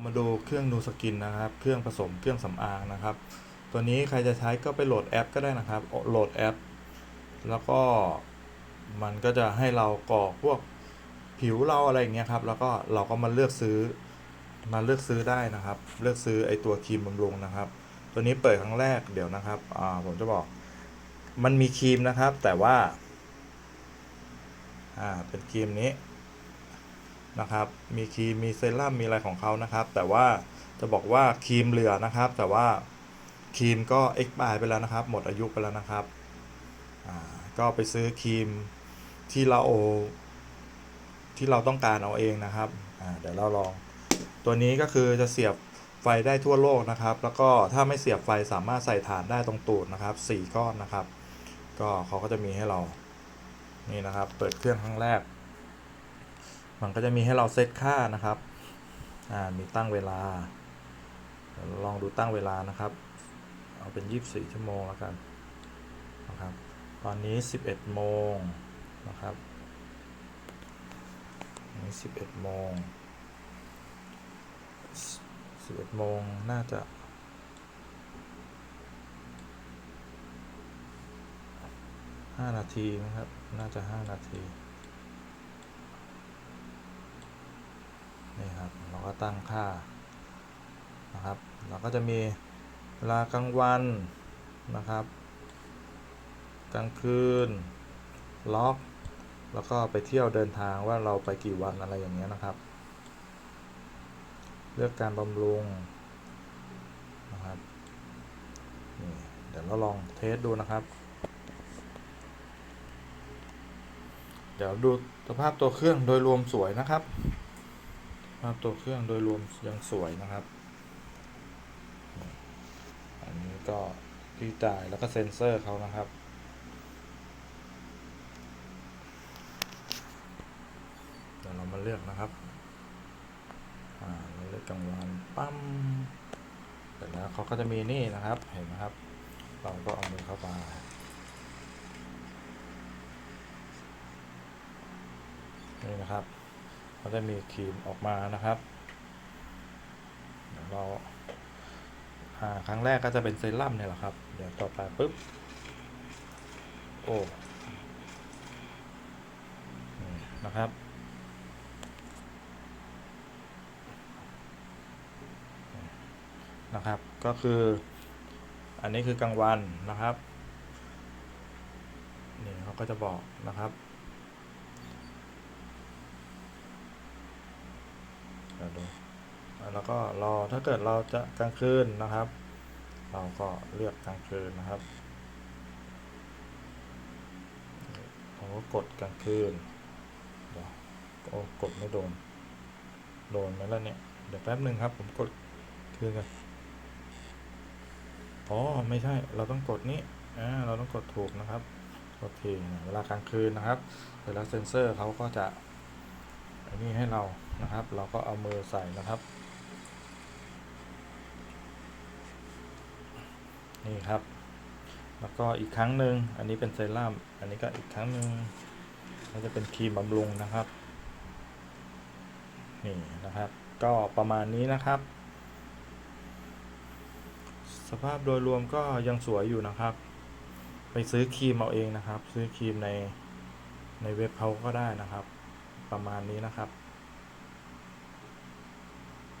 เรามาดูเครื่องนูสกินนะครับ เครื่องผสมเครื่องสำอางนะครับ ตัวนี้ใครจะใช้ก็ไปโหลดแอปก็ได้นะครับ โหลดแอป แล้วก็มันก็จะให้เรากรอกพวกผิวเราอะไรอย่างเงี้ยครับ แล้วก็เราก็มาเลือกซื้อ มาเลือกซื้อได้นะครับ เลือกซื้อไอตัวครีมบำรุงนะครับ ตัวนี้เปิดครั้งแรกเดี๋ยวนะครับ อ่า ผมจะบอก มันมีครีมนะครับ แต่ว่า อ่า เป็นครีมนี้ นะครับ มีครีม มีเซรั่ม มีอะไรของเขานะครับ แต่ว่าจะบอกว่าครีมเหลือนะครับ แต่ว่าครีมก็ expire ไปแล้วนะครับ หมดอายุไปแล้วนะครับ ก็ไปซื้อครีมที่เราที่เราต้องการเอาเองนะครับ เดี๋ยวเราลอง ตัวนี้ก็คือจะเสียบไฟได้ทั่วโลกนะครับ แล้วก็ถ้าไม่เสียบไฟสามารถใส่ฐานได้ตรงตูดนะครับสี่ก้อนนะครับ ก็เขาก็จะมีให้เรา นี่นะครับ เปิดเครื่องครั้งแรก มันก็จะมีให้เราเซตค่านะครับ อ่า มีตั้งเวลา ลองดูตั้งเวลานะครับ เอาเป็น 24 ชั่วโมงแล้วกัน นะครับ ตอนนี้ 11 โมงนะครับนี้11 โมง 11 โมงน่าจะ5นาทีนะครับ น่าจะ 5 นาที นี่ครับ เรา ก็ตั้งค่านะครับเราก็จะมีเวลากลางวันนะครับ กลางคืนล็อก แล้วก็ไปเที่ยวเดินทางว่าเราไปกี่วันอะไรอย่างเงี้ยนะครับ เลือกการบำรุงนะครับนี่เดี๋ยวเราลองเทสดูนะครับ เดี๋ยวดูสภาพตัวเครื่องโดยรวมสวยนะครับ ภาพตัวเครื่องโดยรวมยังสวยนะครับ อันนี้ก็ที่จ่ายแล้วก็เซ็นเซอร์เขานะครับ เดี๋ยวเรามาเลือกนะครับ อ่าเราเลือกกลางวันปั๊มเสร็จแล้วเขาก็จะมีนี่นะครับ เห็นไหมครับ เราก็เอามือเข้าไปนี่นะครับ เขาจะมีครีมออกมานะครับเดี๋ยวเราอ่าครั้งแรกก็จะเป็นเซรั่มเนี่ยแหละครับ เดี๋ยวต่อไปปุ๊บ โอ้นี่นะครับ นะครับ ก็คือ อันนี้คือกลางวันนะครับ นี่เขาก็จะบอกนะครับ เดี๋ยวดูแล้วก็รอถ้าเกิดเราจะกลางคืนนะครับ เราก็เลือกกลางคืนนะครับผมก็กดกลางคืนเดี๋ยวโอ้กดไม่โดน โดนไหมล่ะเนี่ย เดี๋ยวแป๊บหนึ่งครับ ผมกดคืนกันอ๋อไม่ใช่เราต้องกดนี้อ่าเราต้องกดถูกนะครับโอเคเวลากลางคืนนะครับเสร็จแล้วเซ็นเซอร์เขาก็จะ อันนี้ให้เรานะครับ เราก็เอามือใส่นะครับ นี่ครับ แล้วก็อีกครั้งหนึ่งอันนี้เป็นเซรั่มอันนี้ก็อีกครั้งหนึ่งก็จะเป็นครีมบำรุงนะครับนี่นะครับ ก็ประมาณนี้นะครับ สภาพโดยรวมก็ยังสวยอยู่นะครับ ไปซื้อครีมเอาเองนะครับ ซื้อครีมในในเว็บเขาก็ได้นะครับ ประมาณนี้นะครับ